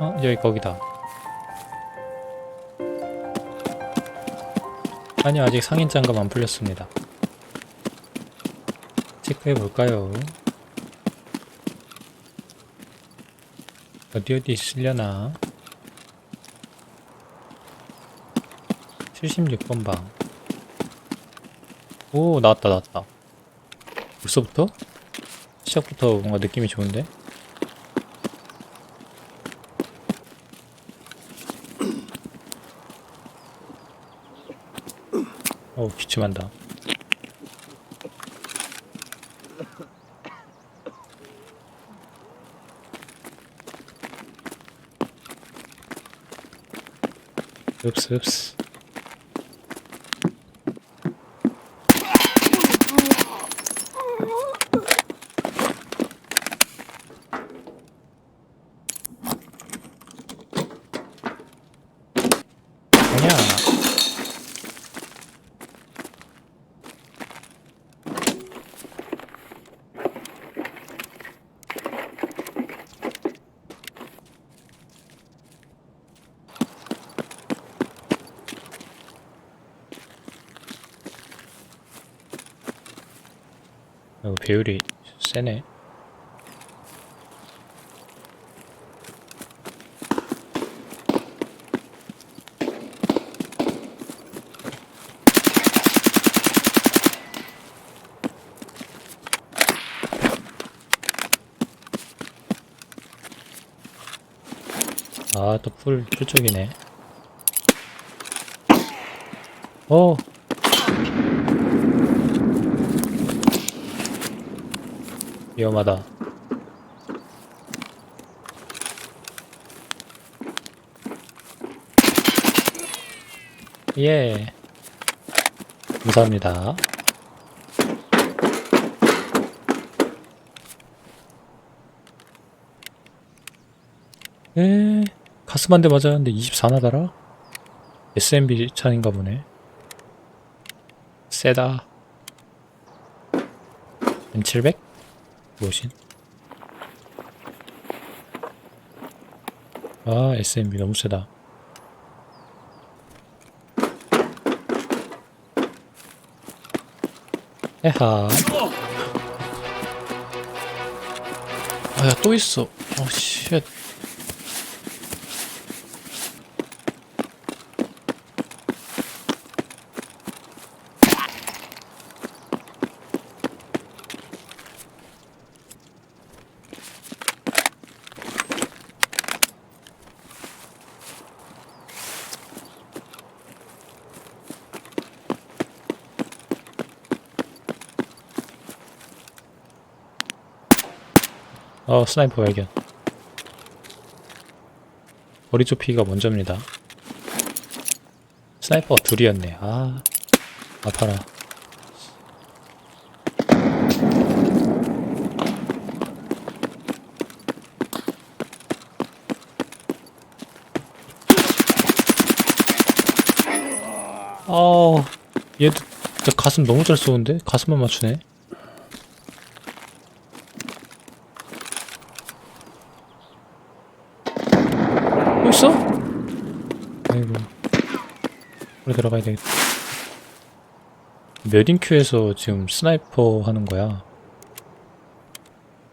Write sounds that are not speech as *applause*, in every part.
어 여기 거기다 아니요 아직 상인 장갑 안 풀렸습니다 체크해 볼까요 어디 어디 있으려나 76번 방. 오, 나왔다, 나왔다. 벌써부터? 시작부터 뭔가 느낌이 좋은데? 어, 기침한다. 읍스, 읍스. 아니야. 어, 배율이 세네. 아, 또 풀, 풀 쪽이네. 어, 위험하다. 예. 감사합니다. 에, 가슴 한 대 맞았는데 24나더라? SMB 차인가 보네. 세다. M700? 무엇인? 아, SMB 너무 세다. 에하. 아, 야, 또 있어. 어, 쉣. 어, 스나이퍼 발견. 머리 좁히기가 먼저입니다. 스나이퍼가 둘이었네. 아, 아파라. 어, 얘도 가슴 너무 잘 쏘는데? 가슴만 맞추네. 또 있어? 아이고. 우리 들어가야 되겠다. 몇 인큐에서 지금 스나이퍼 하는 거야?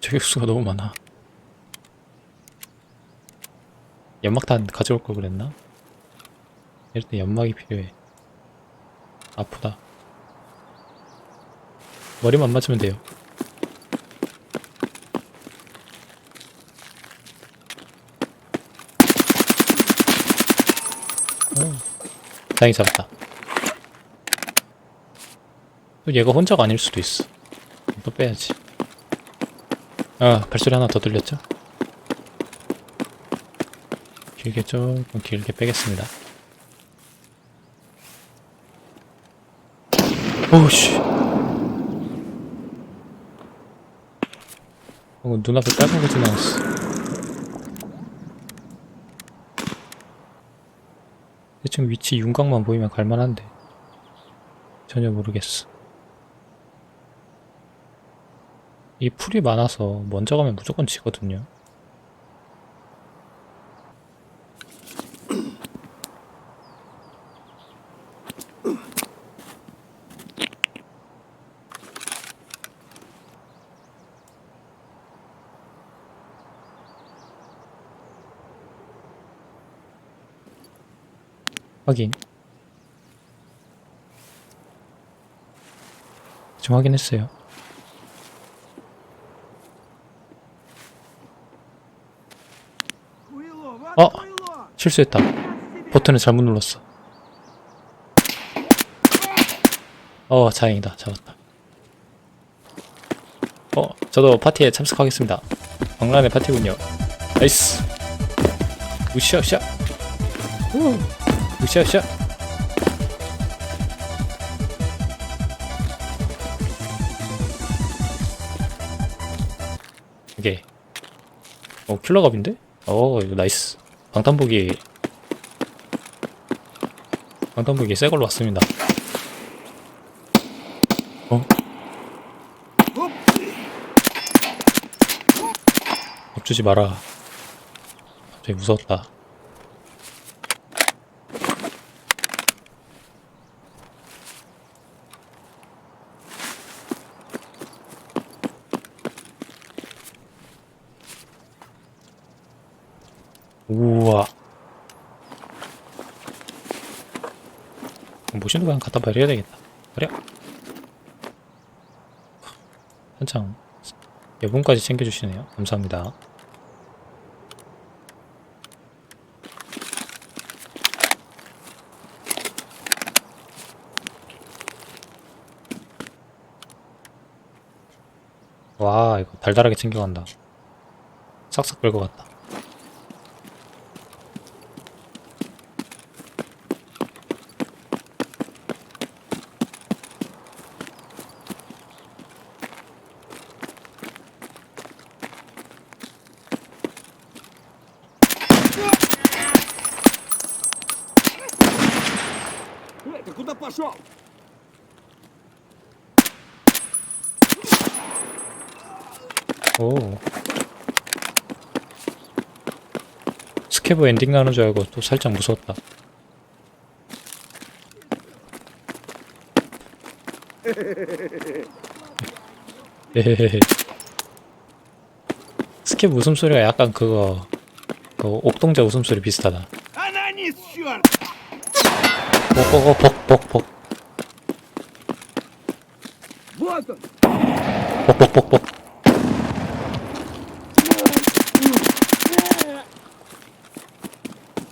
저격수가 너무 많아. 연막탄 가져올 걸 그랬나? 이럴 때 연막이 필요해. 아프다. 머리만 맞으면 돼요. 다행히 잡았다. 또 얘가 혼자가 아닐 수도 있어. 또 빼야지. 아, 발소리 하나 더 들렸죠? 길게 조금 길게 빼겠습니다. 오우씨. 어, 눈앞에 빨간 거 지나갔어. 대충 위치 윤곽만 보이면 갈만한데. 전혀 모르겠어. 이 풀이 많아서 먼저 가면 무조건 지거든요 확인. 지금 확인했어요. 어? 실수했다. 버튼을 잘못 눌렀어. 어, 다행이다. 잡았다. 어, 저도 파티에 참석하겠습니다. 박람회 파티군요. 나이스. 으쌰으쌰. 우. 으쌰으쌰. 오케이. 어, 킬러갑인데? 어, 이거 나이스. 방탄복이 방탄복이 새 걸로 왔습니다. 어? 엎주지 마라. 갑자기 무서웠다. 우와. 모신도 그냥 갖다 버려야 되겠다. 버려. 한창 여분까지 챙겨주시네요. 감사합니다. 와, 이거 달달하게 챙겨간다. 싹싹 끌고 갔다. 오. 스케브 엔딩 나는 줄 알고 또 살짝 무서웠다. *laughs* 스케브 웃음소리가 약간 그거 그 옥동자 웃음소리 비슷하다. 오오오 벅 복복 복복복복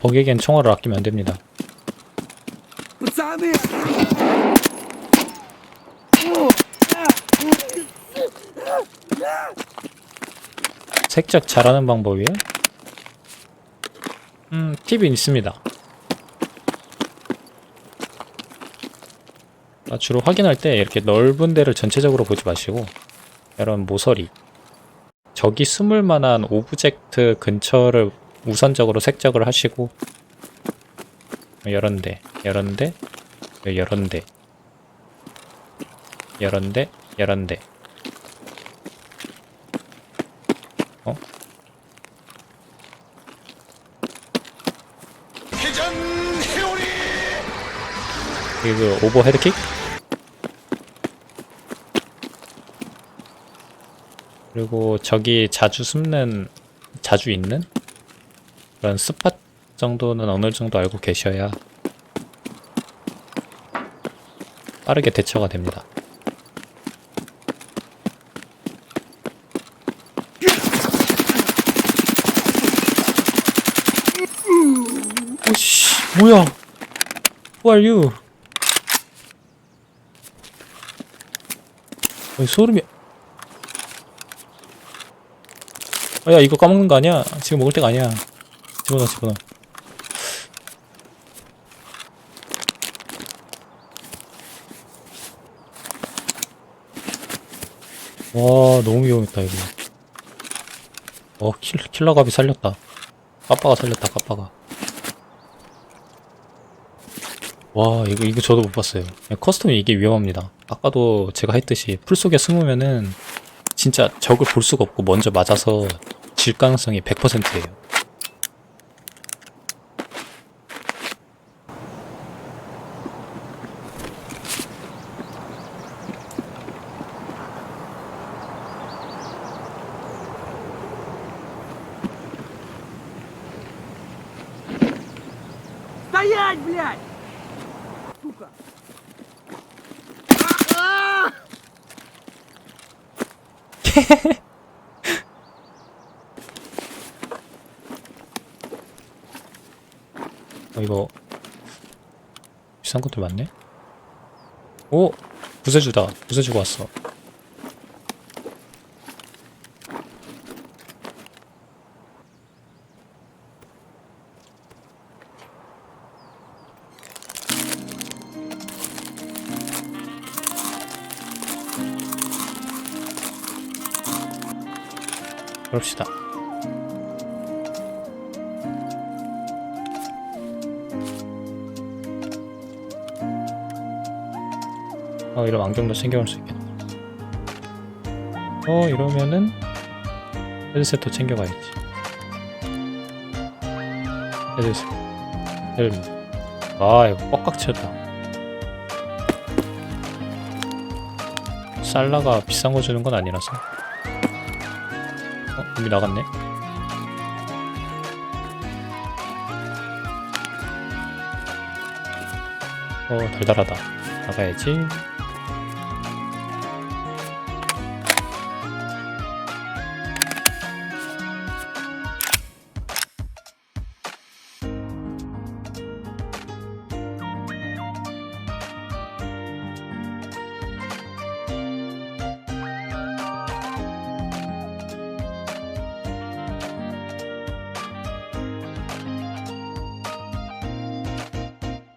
복에겐 총알을 아끼면 안됩니다. 색적 잘하는 방법이에요? 음, 팁이 있습니다. 주로 확인할 때 이렇게 넓은 데를 전체적으로 보지 마시고 이런 모서리 적이 숨을 만한 오브젝트 근처를 우선적으로 색적을 하시고 이런 데, 이런 데, 이런 데, 이런 데, 이런 데 어? 회전 회오리! 이게 그 오버 헤드킥? 그리고 저기 자주 숨는 자주 있는 그런 스팟 정도는 어느 정도 알고 계셔야 빠르게 대처가 됩니다. 오씨 뭐야? Who are you? 어이 소름이 아, 야 이거 까먹는 거 아니야? 지금 먹을 때가 아니야. 집어넣어 집어넣어. 와 너무 위험했다 이거. 어 킬, 킬러갑이 살렸다. 까빠가 살렸다 까빠가. 와 이거 이거 저도 못 봤어요. 커스텀이 이게 위험합니다. 아까도 제가 했듯이 풀 속에 숨으면은 진짜 적을 볼 수가 없고 먼저 맞아서 질 가능성이 100%예요 Стоять! Стрелять, блядь! Сука! 어, 이거 비싼 것들 많네. 오 구세주다. 구세주가 왔어. 그럽시다. 이런 안경도 챙겨올 수 있겠네. 어, 이러면은 헤드셋도 챙겨가야지. 헤드셋, 헬멧. 아, 이거 꽉꽉 채웠다. 살라가 비싼 거 주는 건 아니라서. 어, 이미 나갔네. 어, 달달하다. 나가야지.